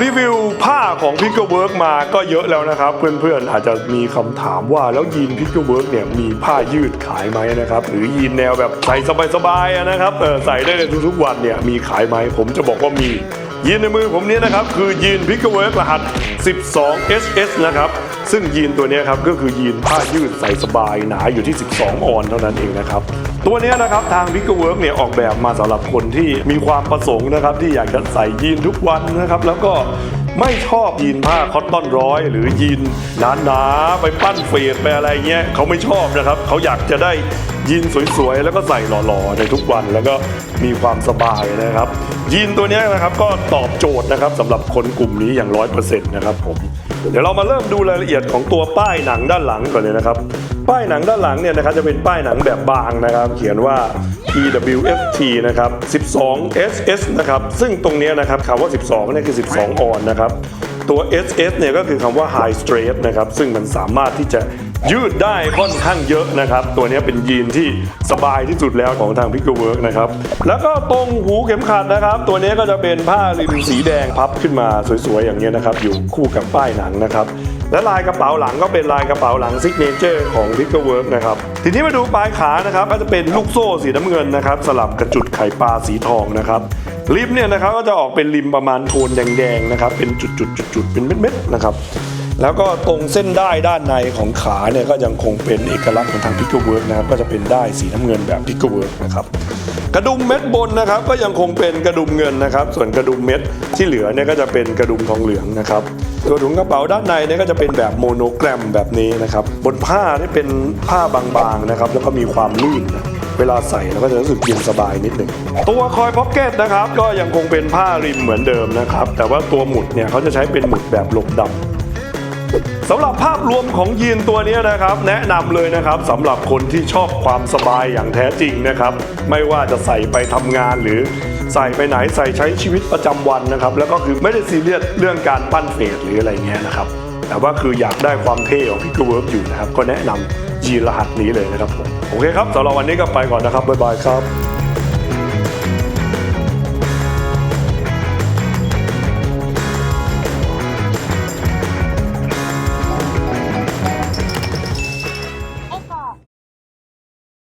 รีวิวผ้าของ p i c k l e Work มาก็เยอะแล้วนะครับ เพื่อนๆอาจจะมีคำถามว่าแล้วยีน p i c k l e Work เนี่ยมีผ้ายืดขายไหมนะครับ หรือยีนแนวแบบใส่สบายๆนะครับเออใส่ได้ในทุกๆวันเนี่ยมีขายไหมผมจะบอกว่ามียีนในมือผมเนี้นะครับ คือยีนพิกเกอร์เวิรหัส 12 SS นะครับ ซึ่งยีนตัวนี้ครับก็คือยีนผ้ายืดใส่สบายหนาอยู่ที่ 12 ออนเท่านั้นเองนะครับ ตัวนี้นะครับทาง p i c k l e Work เนี่ยออกแบบมาสำหรับคนที่มีความประสงค์นะครับที่อยากจะใส่ยีนทุกวันนะครับ แล้วก็ไม่ชอบยีนผ้าคอตตอนร้อย หรือยีนหนาๆไปปั้นเฟดไปอะไรเงี้ยเขาไม่ชอบนะครับเขาอยากจะได้ยีนสวยๆ แล้วก็ใส่หล่อๆในทุกวันแล้วก็มีความสบายนะครับยีนตัวนี้นะครับก็ตอบโจทย์นะครับสำหรับคนกลุ่มนี้อย่างร้อยเปอร์เซ็นต์นะครับผม เดี๋ยวเรามาเริ่มดูรายละเอียดของตัวป้ายหนังด้านหลังก่อนเลยนะครับ ป้ายหนังด้านหลังเนี่ยนะครับจะเป็นป้ายหนังแบบบางนะครับ เขียนว่า PWFT นะครับ 12 SS นะครับ ซึ่งตรงนี้นะครับคำว่า 12นี่คือ 12 ออนนะครับ ตัว SS เนี่ยก็คือคำว่า High Stress นะครับ ซึ่งมันสามารถที่จะยืดได้ค่อนข้างเยอะนะครับ ตัวนี้เป็นยีนที่สบายที่สุดแล้วของทาง p i c k l e Work นะครับ แล้วก็ตรงหูเข็มขัดนะครับ ตัวนี้ก็จะเป็นผ้าริมสีแดงพับขึ้นมาสวยๆ อย่างเงี้นะครับ อยู่คู่กับป้ายหนังนะครับ และลายกระเป๋าหลังก็เป็นลายกระเป๋าหลังซิกเนเจอร์ของ p i c k l e Work นะครับ ทีนี้มาดูปลายขานะครับก็จะเป็นลูกโซ่สีน้ำเงินนะครับ สลับกระจุดไข่ปลาสีทองนะครับ ริมเนี่ยนะครับก็จะออกเป็นริมประมาณโทนแดงๆนะครับเป็นจุดๆๆๆเป็นเม็ดๆนะครับแล้วก็ตรงเส้นได้ด้านในของขาเนี่ยก็ยังคงเป็นเอกลักษณ์ของทาง p i c k l e Work นะครับก็จะเป็นได้สีน้ำเงินแบบ p i c k l e Work นะครับกระดุมเม็ดบนนะครับก็ยังคงเป็นกระดุมเงินนะครับ ส่วนกระดุมเม็ดที่เหลือเนี่ยก็จะเป็นกระดุมทองเหลืองนะครับตัวถุงกระเป๋าด้านในเนี่ยก็จะเป็นแบบโมโนแกรมแบบนี้นะครับบนผ้านี่เป็นผ้าบางๆนะครับแล้วก็มีความลื่นนะ เวลาใส่เราก็จะรู้สึกเย็นสบายนิดหนึ่งตัวคอยพ็อกเก็ตนะครับ ก็ยังคงเป็นผ้าริมเหมือนเดิมนะครับ แต่ว่าตัวหมุดเนี่ยเขาจะใช้เป็นหมุดแบบหลบดำสำหรับภาพรวมของยีนตัวนี้นะครับ แนะนำเลยนะครับสำหรับคนที่ชอบความสบายอย่างแท้จริงนะครับ ไม่ว่าจะใส่ไปทำงานหรือใส่ไปไหนใส่ใช้ชีวิตประจำวันนะครับ แล้วก็คือไม่ได้ซีเรียสเรื่องการปั้นเฟดหรืออะไรเงี้ยนะครับ แต่ว่าคืออยากได้ความเท่ของพิกเวิร์กอยู่นะครับ ก็แนะนำ ยีรหัสนี้เลยนะครับผมโอเคครับสำหรับวันนี้ก็ไปก่อนนะครับบ๊ายบายครับ